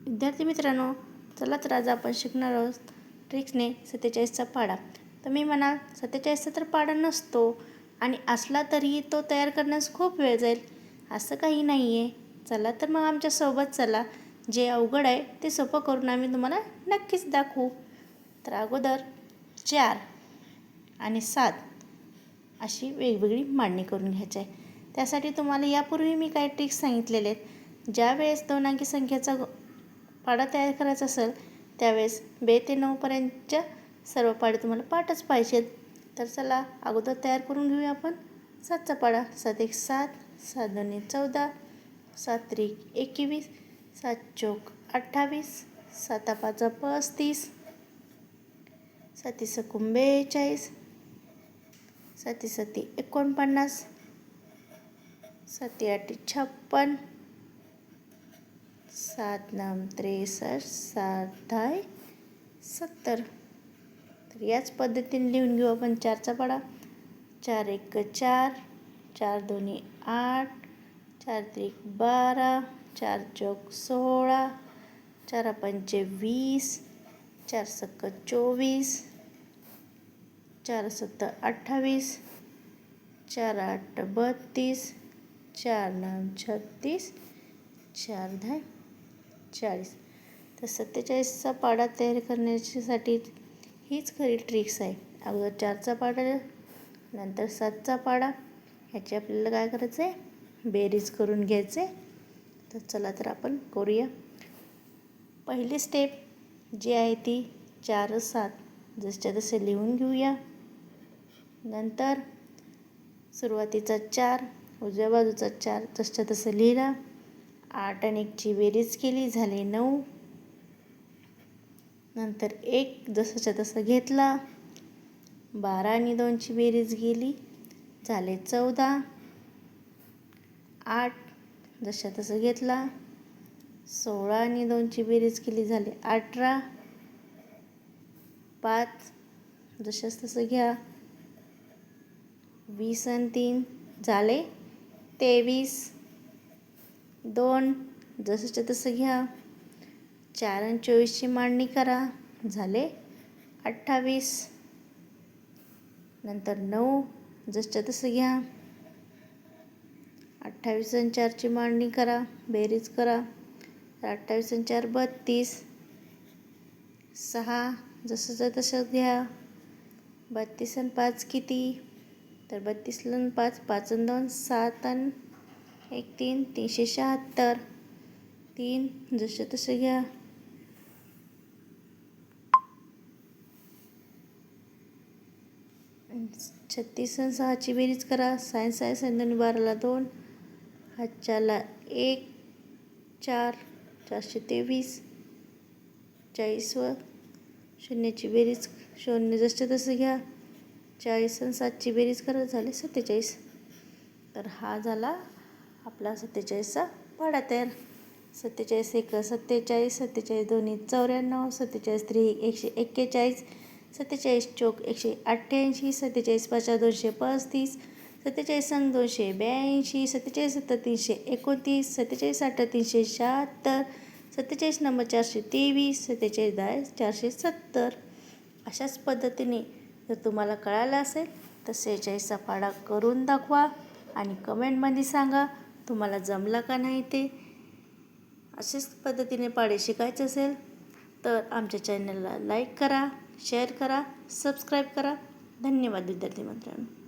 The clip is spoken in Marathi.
विद्यार्थी मित्रांनो चला तर आज आपण शिकणार आहोत ट्रिक्सने सत्तेचाळीसचा पाडा तर मी म्हणाल सत्तेचाळीसचा तर पाडा नसतो आणि असला तरीही तो तयार करण्यास खूप वेळ जाईल. असं काही नाही आहे चला तर मग आमच्यासोबत चला. जे अवघड आहे ते सोपं करून आम्ही तुम्हाला नक्कीच दाखवू. तर अगोदर चार आणि सात अशी वेगवेगळी मांडणी करून घ्यायची आहे. त्यासाठी तुम्हाला यापूर्वी मी काही ट्रिक्स सांगितलेले आहेत. ज्या वेळेस दोन अंकी संख्येचा पाडा तयार करायचा असेल त्यावेळेस बे ते नऊपर्यंतच्या सर्व पाडे तुम्हाला पाठच पाहिजेत तर चला अगोदर तयार करून घेऊया आपण. सातचा पाडा सात एक सात सात दोन्ही चौदा सात त्रिक एकवीस सात चौक अठ्ठावीस साता पाचा पस्तीस साती सकून बेचाळीस साती सती एकोणपन्नास साती आठ छप्पन सात नाम त्रेसष्ट सात धाय सत्तर. तर याच पद्धतीने लिहून घेऊ आपण. चारचा पाडा. चार एक चार चार दोन्ही आठ चार त्रिक बारा चार चौक सोळा चार पंचे वीस चार सक्क चोवीस चार सत्तर अठ्ठावीस चार आठ बत्तीस चार नऊ छत्तीस चार दहा चाळीस. तर सत्तेचाळीसचा पाडा तयार करण्याच्यासाठी हीच खरी ट्रिक्स आहे. अगोदर चारचा पाडा नंतर सातचा पाडा. ह्याची आपल्याला काय करायचं आहे बेरीज करून घ्यायचे तर चला तर आपण करूया. पहिली स्टेप जी आहे ती चार सात. जसच्या तसे लिहून घेऊया. नंतर सुरुवातीचा चार उजव्या बाजूचा चार जसच्या तसं लिहिला. आठ आणि एकची बेरीज केली झाले नऊ. नंतर एक जसंच्या तसं घेतला. बारा आणि दोनची बेरीज गेली झाले चौदा. आठ जशा तसं घेतला. सोळा आणि दोनची बेरीज केली झाले अठरा. पाच जशाच तसं घ्या. वीस आणि तीन झाले तेवीस. दोन जसंच्या तसं घ्या. चार आणि चोवीसची मांडणी करा. झाले अठ्ठावीस. नंतर नऊ जसंच्या तसं घ्या. अठ्ठावीस आणि चारची मांडणी करा. बेरीज करा. तर अठ्ठावीस आणि चार बत्तीस. सहा जसंच्या तसं घ्या. बत्तीस आणि पाच किती? तर बत्तीसला आणि पाच पाच आणि दोन सात आणि एक तीन तीनशे शहात्तर. तीन जसं तसं घ्या. छत्तीस आणि सहाची बेरीज करा. सायन्स सायन्स आणि बाराला दोन. हातच्याला एक चार चारशे तेवीस. चाळीस व शून्याची बेरीज शून्य जसं तसं घ्या. चाळीस आणि सातची बेरीज करा. झाले सत्तेचाळीस. तर हा झाला आपला सत्तेचाळीसचा पाडा तयार. सत्तेचाळीस एक सत्तेचाळीस सत्तेचाळीस दोन्ही चौऱ्याण्णव सत्तेचाळीस त्रि एकशे एक्केचाळीस सत्तेचाळीस चौक एकशे अठ्ठ्याऐंशी सत्तेचाळीस पाचा दोनशे पस्तीस सत्तेचाळीस संघ दोनशे ब्याऐंशी सत्तेचाळीस सत्तर तीनशे एकोणतीस सत्तेचाळीस आठ तीनशे शहात्तर सत्तेचाळीस नंबर चारशे तेवीस सत्तेचाळीस दहा चारशे सत्तर. अशाच पद्धतीने जर तुम्हाला कळालं असेल तर सेहेचाळीसचा पाडा करून दाखवा आणि कमेंटमध्ये सांगा. तुम्हाला जमलं का नाही ते? अशाच पद्धतीने पाडे शिकायचे असेल तर आमच्या चॅनलला लाईक करा शेअर करा सबस्क्राईब करा. धन्यवाद विद्यार्थी मित्रांनो